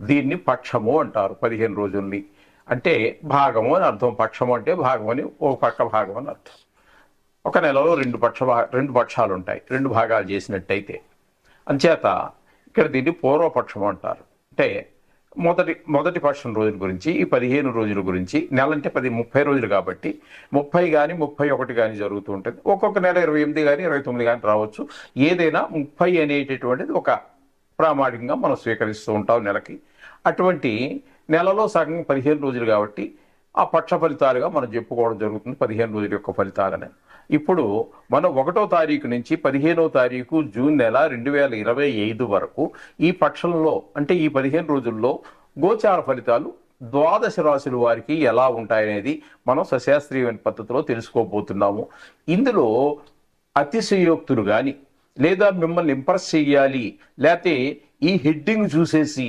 దీన్ని పక్షము అంటారు పదిహేను రోజుల్ని. అంటే భాగము అని అర్థం పక్షము అంటే భాగం అని ఒక పక్క భాగం అని అర్థం. ఒక నెలలో రెండు పక్ష భా- రెండు పక్షాలు ఉంటాయి రెండు భాగాలు చేసినట్టయితే. అంచేత ఇక్కడ దీన్ని పూర్వపక్షం అంటారు. అంటే మొదటి మొదటి పక్షం రోజుల గురించి ఈ పదిహేను రోజుల గురించి నెల అంటే పది ముప్పై రోజులు కాబట్టి ముప్పై కానీ ముప్పై ఒకటి కానీ జరుగుతూ ఉంటుంది. ఒక్కొక్క నెల ఇరవై ఎనిమిది కానీ ఇరవై తొమ్మిది కానీ రావచ్చు. ఏదైనా ముప్పై అనేటటువంటిది ఒక ప్రామాణికంగా మనం స్వీకరిస్తూ ఉంటాం నెలకి. అటువంటి నెలలో సగం పదిహేను రోజులు కాబట్టి ఆ పక్ష ఫలితాలుగా మనం చెప్పుకోవడం జరుగుతుంది పదిహేను రోజుల యొక్క ఫలితాలని. ఇప్పుడు మనం ఒకటో తారీఖు నుంచి పదిహేనో తారీఖు జూన్ నెల రెండు వేల ఇరవై ఐదు వరకు ఈ పక్షంలో అంటే ఈ పదిహేను రోజుల్లో గోచార ఫలితాలు ద్వాదశ రాశుల వారికి ఎలా ఉంటాయనేది మనం సశాస్త్రీయమైన పద్ధతిలో తెలుసుకోబోతున్నాము. ఇందులో అతిశయోక్తులు కానీ లేదా మిమ్మల్ని ఇంప్రెస్ చేయాలి లేకపోతే ఈ హెడ్డింగ్ చూసేసి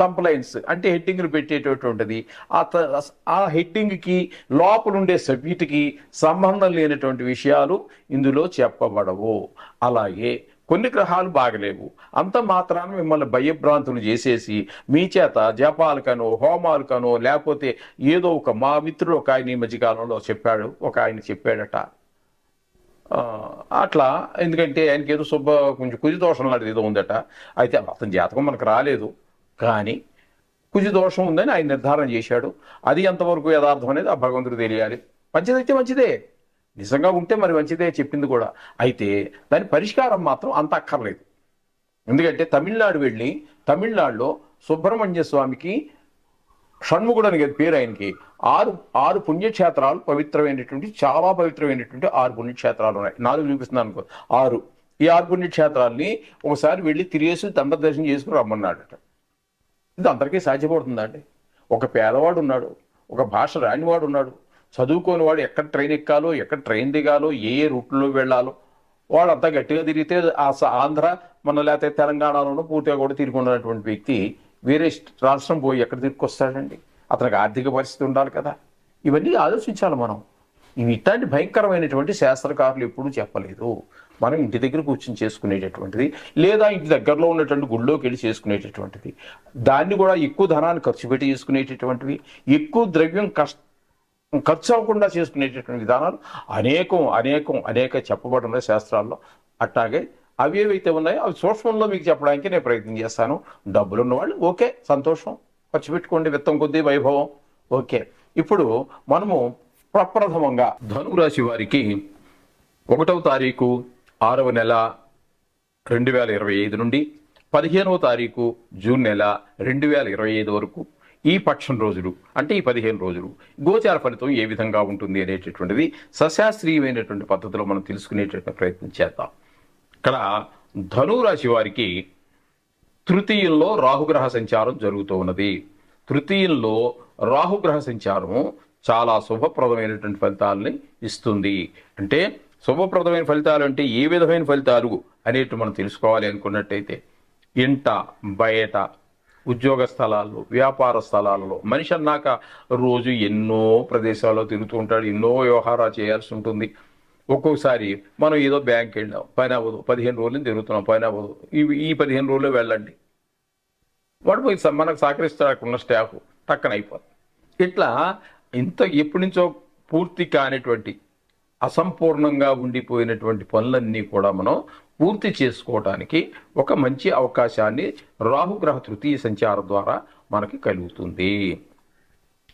కంప్లైంట్స్ అంటే హెడ్డింగ్లు పెట్టేటటువంటిది ఆ త- ఆ హెడ్డింగ్కి లోపల ఉండే సబ్జెక్టుకి సంబంధం లేనటువంటి విషయాలు ఇందులో చెప్పబడవు. అలాగే కొన్ని గ్రహాలు బాగలేవు. అంత మాత్రాన మిమ్మల్ని భయభ్రాంతులు చేసేసి మీ చేత జపాలకనో హోమాలకనో లేకపోతే ఏదో ఒక మా మిత్రుడు ఒక ఆయన ఈ మధ్యకాలంలో చెప్పాడు ఒక ఆయన చెప్పాడట. అట్లా ఎందుకంటే ఆయనకి ఏదో శుభ కొంచెం కుజి దోషం లాంటిది ఏదో ఉందట. అయితే అతని జాతకం మనకు రాలేదు. కానీ కుజి దోషం ఉందని ఆయన నిర్ధారణ చేశాడు. అది ఎంతవరకు యథార్థం అనేది ఆ భగవంతుడు తెలియాలి. మంచిదైతే మంచిదే. నిజంగా ఉంటే మరి మంచిదే చెప్పింది కూడా. అయితే దాని పరిష్కారం మాత్రం అంత అక్కర్లేదు. ఎందుకంటే తమిళనాడు వెళ్ళి తమిళనాడులో సుబ్రహ్మణ్య స్వామికి షణ్ముఖుడు అని కదా పేరు ఆయనకి. ఆరు ఆరు పుణ్యక్షేత్రాలు పవిత్రమైనటువంటి చాలా పవిత్రమైనటువంటి ఆరు పుణ్యక్షేత్రాలు ఉన్నాయి. నాలుగు చూపిస్తున్నాను అనుకో. ఆరు. ఈ ఆరు పుణ్యక్షేత్రాలని ఒకసారి వెళ్ళి తిరిగేసి దండ దర్శనం చేసుకుని రమ్మన్నాడట. ఇది అందరికీ సాధ్యపడుతుందండి ఒక పేదవాడు ఉన్నాడు ఒక భాష రానివాడు ఉన్నాడు చదువుకోని వాడు ఎక్కడ ట్రైన్ ఎక్కాలో ఎక్కడ ట్రైన్ దిగాలో ఏ ఏ రూట్లో వెళ్ళాలో వాడు అంతా గట్టిగా తిరిగితే ఆ స- ఆంధ్ర మన లేకపోతే తెలంగాణలోనూ పూర్తిగా కూడా తిరిగి ఉన్నటువంటి వ్యక్తి వేరే రాష్ట్రం పోయి ఎక్కడ తిరిగి అతనికి ఆర్థిక పరిస్థితి ఉండాలి కదా. ఇవన్నీ ఆలోచించాలి మనం. ఇట్లాంటి భయంకరమైనటువంటి శాస్త్రకారులు ఎప్పుడూ చెప్పలేదు. మనం ఇంటి దగ్గర కూర్చొని చేసుకునేటటువంటిది లేదా ఇంటి దగ్గరలో ఉన్నటువంటి గుళ్ళోకి వెళ్ళి చేసుకునేటటువంటిది. దాన్ని కూడా ఎక్కువ ధనాన్ని ఖర్చు పెట్టి చేసుకునేటటువంటివి ఎక్కువ ద్రవ్యం కష్ట ఖర్చు అవ్వకుండా చేసుకునేటటువంటి విధానాలు అనేకం అనేకం అనేక చెప్పబడిన శాస్త్రాల్లో. అట్లాగే అవి ఏవైతే ఉన్నాయో అవి సూక్ష్మంలో మీకు చెప్పడానికి నేను ప్రయత్నం చేస్తాను. డబ్బులు ఉన్నవాళ్ళు ఓకే సంతోషం. ఖర్చు పెట్టుకోండి విత్తం కొద్దీ వైభవం. ఓకే. ఇప్పుడు మనము ప్రప్రథమంగా ధనురాశి వారికి ఒకటవ తారీఖు ఆరవ నెల రెండు వేల ఇరవై ఐదు నుండి పదిహేనవ తారీఖు జూన్ నెల రెండు వేల ఇరవై ఐదు వరకు ఈ పక్షం రోజులు అంటే ఈ పదిహేను రోజులు గోచార ఫలితం ఏ విధంగా ఉంటుంది అనేటటువంటిది సశాస్త్రీయమైనటువంటి పద్ధతిలో మనం తెలుసుకునేటటువంటి ప్రయత్నం చేద్దాం. ఇక్కడ ధనురాశి వారికి తృతీయంలో రాహుగ్రహ సంచారం జరుగుతూ ఉన్నది. తృతీయంలో రాహుగ్రహ సంచారము చాలా శుభప్రదమైనటువంటి ఫలితాలని ఇస్తుంది. అంటే శుభప్రదమైన ఫలితాలు అంటే ఏ విధమైన ఫలితాలు అనేటి మనం తెలుసుకోవాలి అనుకున్నట్టయితే ఇంట బయట ఉద్యోగ స్థలాల్లో వ్యాపార స్థలాలలో మనిషి అన్నాక రోజు ఎన్నో ప్రదేశాల్లో తిరుగుతూ ఉంటాడు ఎన్నో వ్యవహారాలు చేయాల్సి ఉంటుంది. ఒక్కొక్కసారి మనం ఏదో బ్యాంక్ వెళ్ళాం పైన అవ్వదు పదిహేను రోజులు తిరుగుతున్నాం పైన అవ్వదు ఈ ఈ పదిహేను రోజులు వెళ్ళండి. వాడు పోయి మనకు సహకరిస్తాడు స్టాఫ్ టక్కన అయిపోతుంది ఇట్లా ఇంత ఎప్పటి నుంచో పూర్తి కానిటువంటి అసంపూర్ణంగా ఉండిపోయినటువంటి పనులన్నీ కూడా మనం పూర్తి చేసుకోవడానికి ఒక మంచి అవకాశాన్ని రాహుగ్రహ తృతీయ సంచారం ద్వారా మనకి కలుగుతుంది.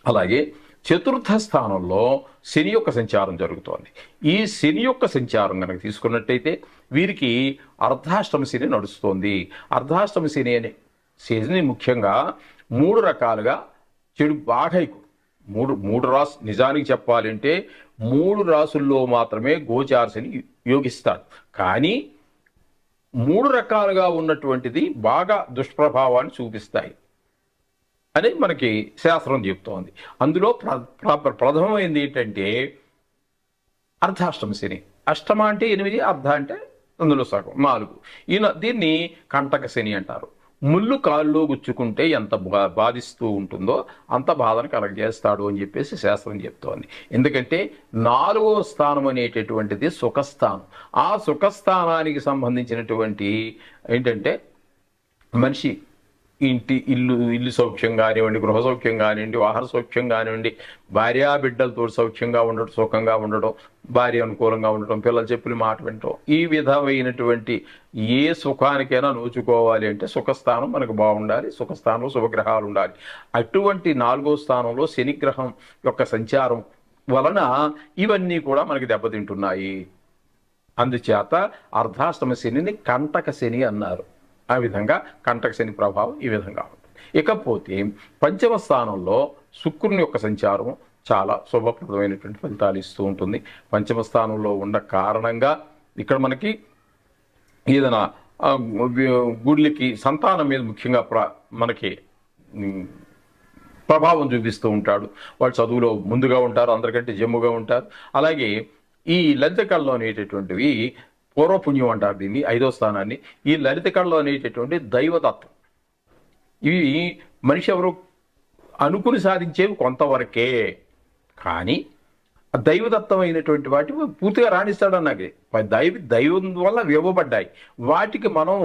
అలాగే చతుర్థ స్థానంలో శని యొక్క సంచారం జరుగుతోంది. ఈ శని యొక్క సంచారం కనుక తీసుకున్నట్టయితే వీరికి అర్ధాష్టమ శని నడుస్తోంది. అర్ధాష్టమ శని అనే శని ముఖ్యంగా మూడు రకాలుగా చెడు బాగా మూడు మూడు రాసు నిజానికి చెప్పాలంటే మూడు రాసుల్లో మాత్రమే గోచారశని యోగిస్తాడు. కానీ మూడు రకాలుగా ఉన్నటువంటిది బాగా దుష్ప్రభావాన్ని చూపిస్తాయి అనేది మనకి శాస్త్రం చెప్తోంది. అందులో ప్ర- ప్రథమమైంది ఏంటంటే అర్ధాష్టమ శని అష్టమ అంటే ఎనిమిది అర్ధ అంటే అందులో సగం నాలుగు. ఈయన దీన్ని కంటక శని అంటారు. ముళ్ళు కాళ్ళలో గుచ్చుకుంటే ఎంత బా- బాధిస్తూ ఉంటుందో అంత బాధను కలగజేస్తాడు అని చెప్పేసి శాస్త్రం చెప్తోంది. ఎందుకంటే నాలుగో స్థానం అనేటటువంటిది సుఖస్థానం. ఆ సుఖస్థానానికి సంబంధించినటువంటి ఏంటంటే మనిషి ఇంటి ఇల్లు ఇల్లు సౌఖ్యం కానివ్వండి గృహ సౌఖ్యం కానివ్వండి వాహన సౌఖ్యం కానివ్వండి భార్యా బిడ్డలతో సౌఖ్యంగా ఉండటం సుఖంగా ఉండటం భార్య అనుకూలంగా ఉండటం పిల్లలు చెప్పిన మాట వినటం ఈ విధమైనటువంటి ఏ సుఖానికైనా నోచుకోవాలి అంటే సుఖస్థానం మనకు బాగుండాలి సుఖస్థానంలో శుభగ్రహాలు ఉండాలి. అటువంటి నాలుగో స్థానంలో శనిగ్రహం యొక్క సంచారం వలన ఇవన్నీ కూడా మనకి దెబ్బతింటున్నాయి. అందుచేత అర్ధాష్టమ శనిని కంటక శని అన్నారు. ఆ విధంగా కంటకశని ప్రభావం ఈ విధంగా ఉంటుంది. ఇకపోతే పంచమ స్థానంలో శుక్రుని యొక్క సంచారం చాలా శుభప్రదమైనటువంటి ఫలితాలు ఇస్తూ ఉంటుంది. పంచమ స్థానంలో ఉన్న కారణంగా ఇక్కడ మనకి ఏదైనా ఆ, గుడ్లకి సంతానం మీద ముఖ్యంగా ప్ర మనకి ప్రభావం చూపిస్తూ ఉంటాడు. వాళ్ళు చదువులో ముందుగా ఉంటారు అందరికంటే జమ్ముగా ఉంటారు. అలాగే ఈ లలిత అనేటటువంటివి పూర్వపుణ్యం అంటారు దీన్ని ఐదో స్థానాన్ని. ఈ లలిత కళలో అనేటటువంటి దైవతత్వం. ఇవి మనిషి ఎవరు అనుకుని సాధించేవి కొంతవరకే. కానీ దైవదత్తం దైవదత్తమైనటువంటి వాటి పూర్తిగా రాణిస్తాడు నాకు దైవ దైవం వల్ల ఇవ్వబడ్డాయి వాటికి మనం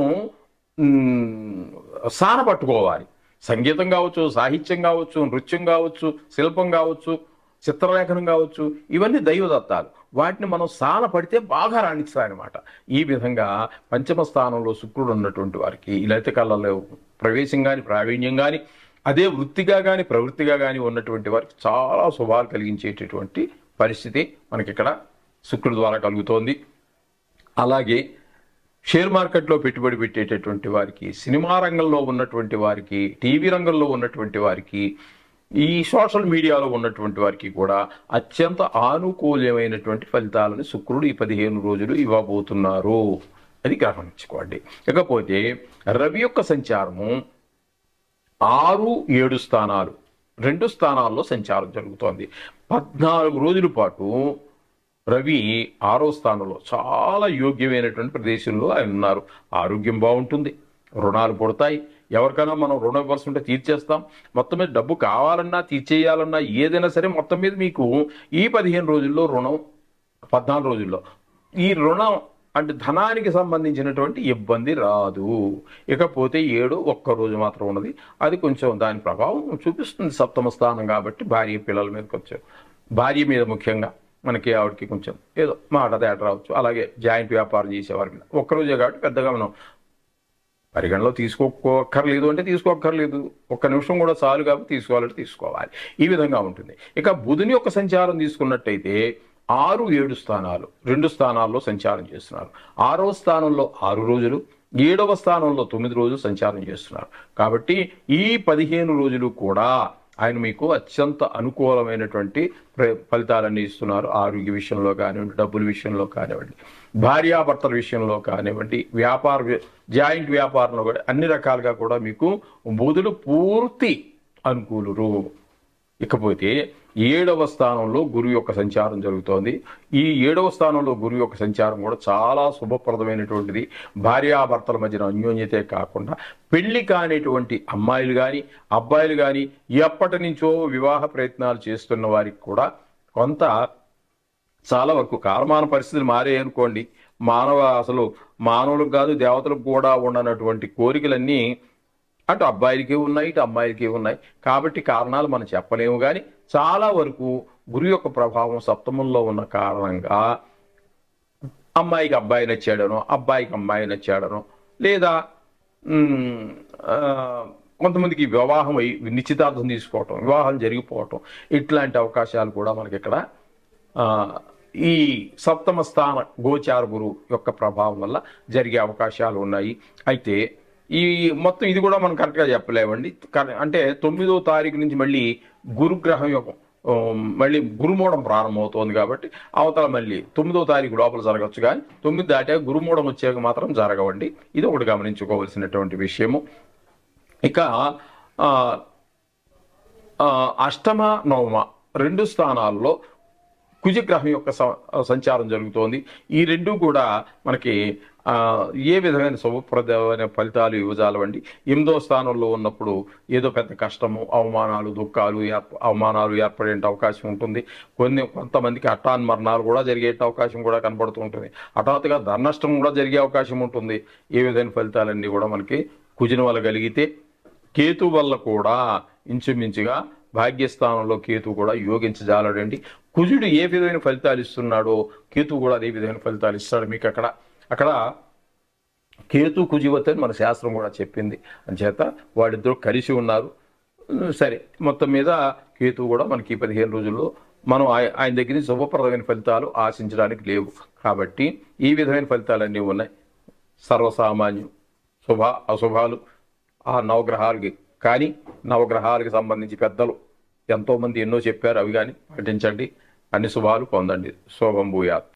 సాన పట్టుకోవాలి. సంగీతం కావచ్చు సాహిత్యం కావచ్చు నృత్యం కావచ్చు శిల్పం కావచ్చు చిత్రలేఖనం కావచ్చు ఇవన్నీ దైవదత్తాలు. వాటిని మనం సాన పడితే బాగా రాణిస్తాయన్నమాట. ఈ విధంగా పంచమ స్థానంలో శుక్రుడు ఉన్నటువంటి వారికి ఈ లలిత ప్రవేశం కానీ ప్రావీణ్యం కానీ అదే వృత్తిగా కానీ ప్రవృత్తిగా కానీ ఉన్నటువంటి వారికి చాలా శుభాలు కలిగించేటటువంటి పరిస్థితి మనకి ఇక్కడ శుక్రుడు ద్వారా కలుగుతోంది. అలాగే షేర్ మార్కెట్లో పెట్టుబడి పెట్టేటటువంటి వారికి సినిమా రంగంలో ఉన్నటువంటి వారికి టీవీ రంగంలో ఉన్నటువంటి వారికి ఈ సోషల్ మీడియాలో ఉన్నటువంటి వారికి కూడా అత్యంత ఆనుకూల్యమైనటువంటి ఫలితాలను శుక్రుడు ఈ పదిహేను రోజులు ఇవ్వబోతున్నారు. అది గమనించుకోండి. ఇకపోతే రవి యొక్క సంచారము ఆరు ఏడు స్థానాలు రెండు స్థానాల్లో సంచారం జరుగుతోంది. పద్నాలుగు రోజుల పాటు రవి ఆరో స్థానంలో చాలా యోగ్యమైనటువంటి ప్రదేశంలో ఆయన ఉన్నారు. ఆరోగ్యం బాగుంటుంది రుణాలు పుడతాయి ఎవరికైనా మనం రుణం ఇవ్వాల్సి ఉంటే తీర్చేస్తాం. మొత్తం మీద డబ్బు కావాలన్నా తీర్చేయాలన్నా ఏదైనా సరే మొత్తం మీద మీకు ఈ పదిహేను రోజుల్లో రుణం పద్నాలుగు రోజుల్లో. ఈ రుణం అంటే ధనానికి సంబంధించినటువంటి ఇబ్బంది రాదు. ఇకపోతే ఏడు ఒక్క రోజు మాత్రం ఉన్నది. అది కొంచెం దాని ప్రభావం చూపిస్తుంది. సప్తమ స్థానం కాబట్టి భార్య పిల్లల మీద కొంచెం భార్య మీద ముఖ్యంగా మనకి ఆవిడకి కొంచెం ఏదో మాట తేట రావచ్చు. అలాగే జాయింట్ వ్యాపారం చేసేవారి మీద. ఒక్కరోజే కాబట్టి పెద్దగా మనం పరిగణలో తీసుకోక్కర్లేదు అంటే తీసుకోక్కర్లేదు. ఒక్క నిమిషం కూడా చాలు కాబట్టి తీసుకోవాలంటే తీసుకోవాలి. ఈ విధంగా ఉంటుంది. ఇక బుధుని యొక్క సంచారం తీసుకున్నట్టయితే ఆరు ఏడు స్థానాలు రెండు స్థానాల్లో సంచారం చేస్తున్నారు. ఆరవ స్థానంలో ఆరు రోజులు ఏడవ స్థానంలో తొమ్మిది రోజులు సంచారం చేస్తున్నారు. కాబట్టి ఈ పదిహేను రోజులు కూడా ఆయన మీకు అత్యంత అనుకూలమైనటువంటి ప్ర- ఫలితాలన్నీ ఇస్తున్నారు. ఆరోగ్య విషయంలో కానివ్వండి డబ్బుల విషయంలో కానివ్వండి భార్యాభర్తల విషయంలో కానివ్వండి వ్యాపార జాయింట్ వ్యాపారంలో కూడా అన్ని రకాలుగా కూడా మీకు బుధుడు పూర్తి అనుకూలురు ఇకపోతే ఏడవ స్థానంలో గురువు యొక్క సంచారం జరుగుతోంది. ఈ ఏడవ స్థానంలో గురువు యొక్క సంచారం కూడా చాలా శుభప్రదమైనటువంటిది. భార్యాభర్తల మధ్యన అన్యోన్యతే కాకుండా పెళ్ళి కానిటువంటి అమ్మాయిలు కానీ అబ్బాయిలు కానీ ఎప్పటి నుంచో వివాహ ప్రయత్నాలు చేస్తున్న వారికి కూడా కొంత చాలా వరకు కాలమాన పరిస్థితులు మారాయి అనుకోండి. మానవ అసలు మానవులకు కాదు దేవతలకు కూడా ఉండనటువంటి కోరికలన్నీ అటు అబ్బాయిలకి ఉన్నాయి ఇటు అమ్మాయిలకి ఉన్నాయి. కాబట్టి కారణాలు మనం చెప్పలేము కానీ చాలా వరకు గురు యొక్క ప్రభావం సప్తమంలో ఉన్న కారణంగా అమ్మాయికి అబ్బాయి నచ్చాడనో అబ్బాయికి అమ్మాయి నచ్చాడనో లేదా కొంతమందికి వివాహం అయి నిశ్చితార్థం తీసుకోవటం వివాహం జరిగిపోవటం ఇట్లాంటి అవకాశాలు కూడా మనకి ఇక్కడ ఈ సప్తమ స్థాన గోచార గురు యొక్క ప్రభావం వల్ల జరిగే అవకాశాలు ఉన్నాయి. అయితే ఈ మొత్తం ఇది కూడా మనం కరెక్ట్గా చెప్పలేమండి. అంటే తొమ్మిదో తారీఖు నుంచి మళ్ళీ గురుగ్రహం యొక్క మళ్ళీ గురుమూఢం ప్రారంభమవుతోంది కాబట్టి అవతల మళ్ళీ తొమ్మిదో తారీఖు లోపల జరగచ్చు కానీ తొమ్మిది దాటాక గురుమూఢం వచ్చాక మాత్రం జరగవండి. ఇది ఒకటి గమనించుకోవాల్సినటువంటి విషయము. ఇక అష్టమ నవమ రెండు స్థానాల్లో కుజగ్రహం యొక్క స- సంచారం జరుగుతోంది. ఈ రెండు కూడా మనకి ఏ విధమైన శుభప్రదమైన ఫలితాలు ఇవ్వజాలవండి? ఎనిమిదో స్థానంలో ఉన్నప్పుడు ఏదో పెద్ద కష్టము అవమానాలు దుఃఖాలు ఏర్ప- అవమానాలు ఏర్పడే అవకాశం ఉంటుంది. కొన్ని కొంతమందికి హఠాన్ మరణాలు కూడా జరిగే అవకాశం కూడా కనబడుతూ ఉంటుంది. హఠాత్తుగా ధర్నష్టం కూడా జరిగే అవకాశం ఉంటుంది. ఏ విధమైన ఫలితాలన్నీ కూడా మనకి కుజిన వల్ల కలిగితే కేతు వల్ల కూడా ఇంచుమించుగా భాగ్యస్థానంలో కేతు కూడా యోగించజాలడండి. కుజుడు ఏ విధమైన ఫలితాలు ఇస్తున్నాడో కేతు కూడా అదే విధమైన ఫలితాలు ఇస్తాడు మీకు అక్కడ అక్కడ కేతు కుజివత్ అని మన శాస్త్రం కూడా చెప్పింది. అంచేత వాడిద్దరూ కలిసి ఉన్నారు. సరే మొత్తం మీద కేతు కూడా మనకి పదిహేను రోజుల్లో మనం ఆయన దగ్గర నుంచి శుభప్రదమైన ఫలితాలు ఆశించడానికి లేవు. కాబట్టి ఈ విధమైన ఫలితాలన్నీ ఉన్నాయి. సర్వసామాన్యం శుభ అశుభాలు ఆ నవగ్రహాలకి. కానీ నవగ్రహాలకి సంబంధించి పెద్దలు ఎంతోమంది ఎన్నో చెప్పారు. అవి కానీ పాటించండి. అన్ని శుభాలు పొందండి. శోభం భూయాత్.